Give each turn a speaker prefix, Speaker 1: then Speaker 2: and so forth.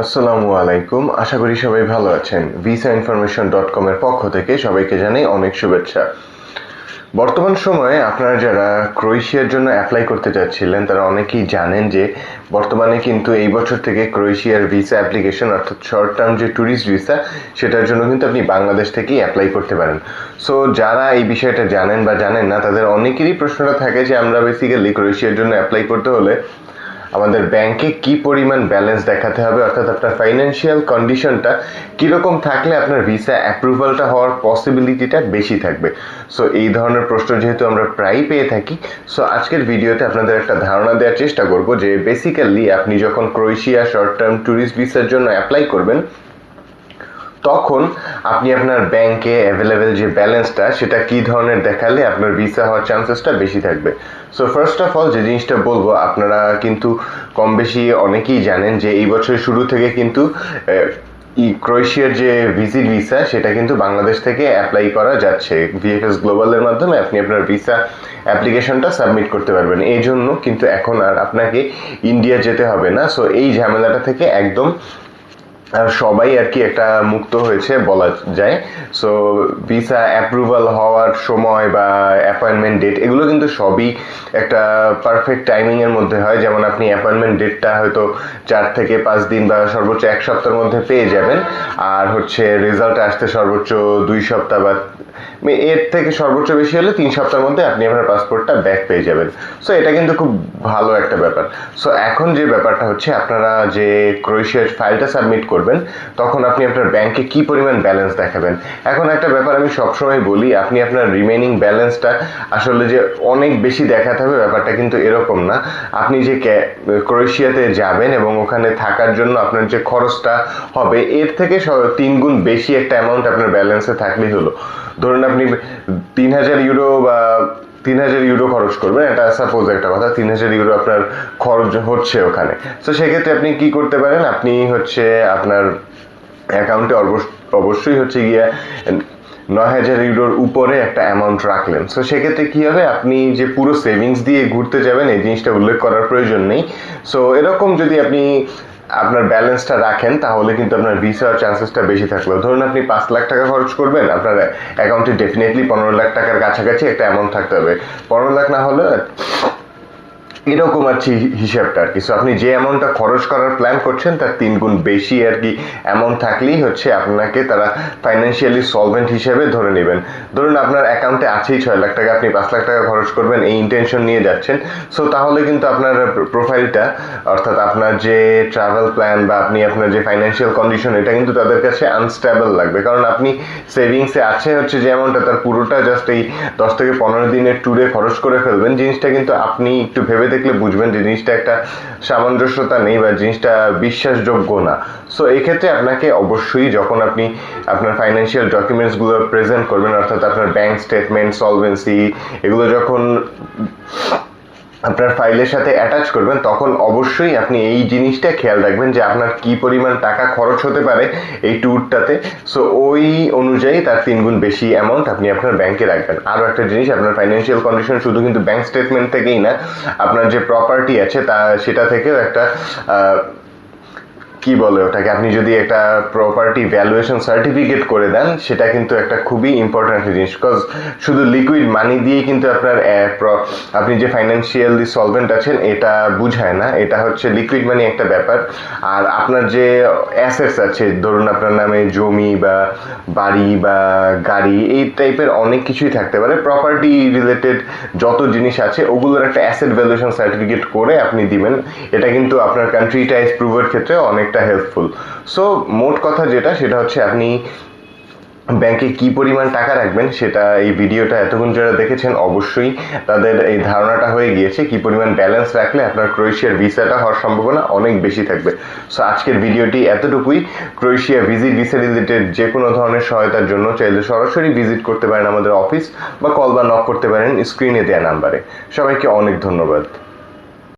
Speaker 1: আসসালামু আলাইকুম। আশা করি সবাই ভালো আছেন। ভিসা ইনফরমেশন ডট কমের পক্ষ থেকে সবাইকে জানাই অনেক শুভেচ্ছা। বর্তমান সময়ে আপনারা যারা ক্রোয়েশিয়ার জন্য অ্যাপ্লাই করতে চাচ্ছিলেন তারা অনেকেই জানেন যে বর্তমানে কিন্তু এই বছর থেকে ক্রোয়েশিয়ার ভিসা অ্যাপ্লিকেশন অর্থাৎ শর্ট টার্ম যে ট্যুরিস্ট ভিসা সেটার জন্য কিন্তু আপনি বাংলাদেশ থেকেই অ্যাপ্লাই করতে পারেন। সো যারা এই বিষয়টা জানেন বা জানেন না, তাদের অনেকেরই প্রশ্নটা থাকে যে আমরা বেসিক্যালি ক্রোয়েশিয়ার জন্য অ্যাপ্লাই করতে হলে আমাদের ব্যাংকে কি পরিমাণ ব্যালেন্স দেখাতে হবে, অর্থাৎ আপনার ফাইন্যান্সিয়াল কন্ডিশনটা কীরকম থাকলে আপনার ভিসা অ্যাপ্রুভালটা হওয়ার পসিবিলিটিটা বেশি থাকবে? সো এই ধরনের প্রশ্ন যেহেতু আমরা প্রায়ই পেয়ে থাকি সো আজকের ভিডিওতে আপনাদের একটা ধারণা দেওয়ার চেষ্টা করব যে বেসিক্যালি আপনি যখন ক্রোয়েশিয়া শর্ট টার্ম ট্যুরিস্ট ভিসার জন্য অ্যাপ্লাই করবেন তখন আপনি আপনার ব্যাংকে অ্যাভেলেবেল যে ব্যালেন্সটা সেটা কি ধরনের দেখালে আপনার ভিসা হওয়ার চান্সেসটা বেশি থাকবে? সো ফার্স্ট অফ অল যে জিনিসটা বলব, আপনারা কিন্তু কম বেশি অনেকেই জানেন যে এই বছরের শুরু থেকে কিন্তু ই ক্রোয়েশিয়ার যে ভিজিট ভিসা সেটা কিন্তু বাংলাদেশ থেকে অ্যাপ্লাই করা যাচ্ছে। ভিএফএস গ্লোবালের মাধ্যমে আপনি আপনার ভিসা অ্যাপ্লিকেশনটা সাবমিট করতে পারবেন। এই জন্য কিন্তু এখন আর আপনাকে ইন্ডিয়া যেতে হবে না। সো এই ঝামেলাটা থেকে একদম সবাই আর কি একটা মুক্ত হয়েছে বলা যায়। সো ভিসা অ্যাপ্রুভাল হওয়ার সময় বা অ্যাপয়েন্টমেন্ট ডেট এগুলো কিন্তু সবই একটা পারফেক্ট টাইমিংয়ের মধ্যে হয়। যেমন আপনি অ্যাপয়েন্টমেন্ট ডেটটা হয়তো চার থেকে পাঁচ দিন বা সর্বোচ্চ এক সপ্তাহের মধ্যে পেয়ে যাবেন। আর হচ্ছে রেজাল্ট আসতে সর্বোচ্চ দুই সপ্তাহ বা এর থেকে সর্বোচ্চ বেশি হলে তিন সপ্তাহের মধ্যে আপনি আপনার পাসপোর্টটা ব্যাক পেয়ে যাবেন। সো এটা কিন্তু খুব ভালো একটা ব্যাপার। সো এখন যে ব্যাপারটা হচ্ছে, আপনারা যে ক্রোয়েশিয়ার ফাইলটা সাবমিট করবেন, তখন আপনি আপনার ব্যাংকে কি পরিমাণ ব্যালেন্স দেখাবেন? এখন একটা ব্যাপার আমি সবসময় বলি, আপনি আপনার রিমেনিং ব্যালেন্সটা আসলে যে অনেক বেশি দেখাতে হবে, ব্যাপারটা কিন্তু এরকম না। আপনি যে ক্রোয়েশিয়াতে যাবেন এবং ওখানে থাকার জন্য আপনার যে খরচটা হবে, এর থেকে তিন গুণ বেশি একটা অ্যামাউন্ট আপনার ব্যালেন্সে থাকলেই হলো। ধরুন আপনি তিন হাজার ইউরো বা তিন হাজার ইউরো খরচ করবেন, এটা সাপোজ একটা কথা, তিন হাজার ইউরো আপনার খরচ হচ্ছে ওখানে। তো সেক্ষেত্রে আপনি কি করতে পারেন? আপনি হচ্ছে আপনার অ্যাকাউন্টে অবশ্যই হচ্ছে গিয়ে নয় হাজার ইউরোর উপরে একটা অ্যামাউন্ট রাখলেন। সো সেক্ষেত্রে কী হবে? আপনি যে পুরো সেভিংস দিয়ে ঘুরতে যাবেন, এই জিনিসটা উল্লেখ করার প্রয়োজন নেই। সো এরকম যদি আপনি আপনার ব্যালেন্সটা রাখেন, তাহলে কিন্তু আপনার ভিসা চান্সেসটা বেশি থাকল। ধরুন আপনি পাঁচ লাখ টাকা খরচ করবেন, আপনার অ্যাকাউন্টে ডেফিনেটলি পনেরো লাখ টাকার কাছাকাছি একটা অ্যামাউন্ট থাকতে হবে। পনেরো লাখ না হলে এরকম আর কি হিসাবটা আর কি। সো আপনি যে অ্যামাউন্টটা খরচ করার প্ল্যান করছেন, তার তিন গুণ বেশি আর কি অ্যামাউন্ট থাকলেই হচ্ছে আপনাকে তারা ফাইন্যান্সিয়ালি সলভেন্ট হিসেবে ধরে নেবেন। ধরুন আপনার অ্যাকাউন্টে আছেই ছয় লাখ টাকা, আপনি পাঁচ লাখ টাকা খরচ করবেন, এই ইন্টেনশন নিয়ে যাচ্ছেন। সো তাহলে কিন্তু আপনার প্রোফাইলটা অর্থাৎ আপনার যে ট্রাভেল প্ল্যান বা আপনি আপনার যে ফাইন্যান্সিয়াল কন্ডিশন এটা কিন্তু তাদের কাছে আনস্টেবল লাগবে। কারণ আপনি সেভিংসে আছে হচ্ছে যে অ্যামাউন্টটা তার পুরোটা জাস্ট এই দশ থেকে পনেরো দিনের ট্যুরে খরচ করে ফেলবেন। জিনিসটা কিন্তু আপনি একটু ভেবে দেখলে বুঝবেন যে জিনিসটা একটা সামঞ্জস্যতা নেই বা জিনিসটা বিশ্বাসযোগ্য না। সো এক্ষেত্রে ক্ষেত্রে আপনাকে অবশ্যই যখন আপনি আপনার ফাইন্যান্সিয়াল ডকুমেন্টসগুলো প্রেজেন্ট করবেন, অর্থাৎ আপনার ব্যাংক স্টেটমেন্ট সলভেন্সি এগুলো যখন আপনার ফাইলের সাথে অ্যাটাচ করবেন, তখন অবশ্যই আপনি এই জিনিসটা খেয়াল রাখবেন যে আপনার কি পরিমাণ টাকা খরচ হতে পারে এই ট্যুরটাতে সো ওই অনুযায়ী তার তিনগুণ বেশি অ্যামাউন্ট আপনি আপনার ব্যাংকে রাখবেন। আরও একটা জিনিস, আপনার ফাইন্যান্সিয়াল কন্ডিশন শুধু কিন্তু ব্যাংক স্টেটমেন্ট থেকেই না, আপনার যে প্রপার্টি আছে তা, সেটা থেকেও একটা কি বলে ওটাকে? আপনি যদি একটা প্রপার্টি ভ্যালুয়েশন সার্টিফিকেট করে দেন, সেটা কিন্তু একটা খুবই ইম্পর্ট্যান্ট জিনিস। বিকজ শুধু লিকুইড মানি দিয়েই কিন্তু আপনার আপনি যে ফাইন্যান্সিয়ালি সলভেন্ট আছেন, এটা বুঝায় না। এটা হচ্ছে লিকুইড মানি একটা ব্যাপার। আর আপনার যে অ্যাসেটস আছে, ধরুন আপনার নামে জমি বা বাড়ি বা গাড়ি, এই টাইপের অনেক কিছুই থাকতে পারে। প্রপার্টি রিলেটেড যত জিনিস আছে, ওগুলোর একটা অ্যাসেট ভ্যালুয়েশন সার্টিফিকেট করে আপনি দিবেন। এটা কিন্তু আপনার কান্ট্রিটাইজ প্রুভের ক্ষেত্রে অনেক অনেকটা হেল্পফুল সো মোট কথা যেটা, সেটা হচ্ছে আপনি ব্যাংকে কি পরিমাণ টাকা রাখবেন, সেটা এই ভিডিওটা এতক্ষণ যারা দেখেছেন অবশ্যই তাদের এই ধারণাটা হয়ে গিয়েছে, কি পরিমাণ ব্যালেন্স রাখলে আপনার ক্রোয়েশিয়ার ভিসাটা হওয়ার সম্ভাবনা অনেক বেশি থাকবে। সো আজকের ভিডিওটি এতটুকুই। ক্রোয়েশিয়া ভিজিট ভিসা রিলেটেড যে কোনো ধরনের সহায়তার জন্য চাইলে সরাসরি ভিজিট করতে পারেন আমাদের অফিস বা কল বা নক করতে পারেন স্ক্রিনে দেওয়া নাম্বারে সবাইকে অনেক ধন্যবাদ।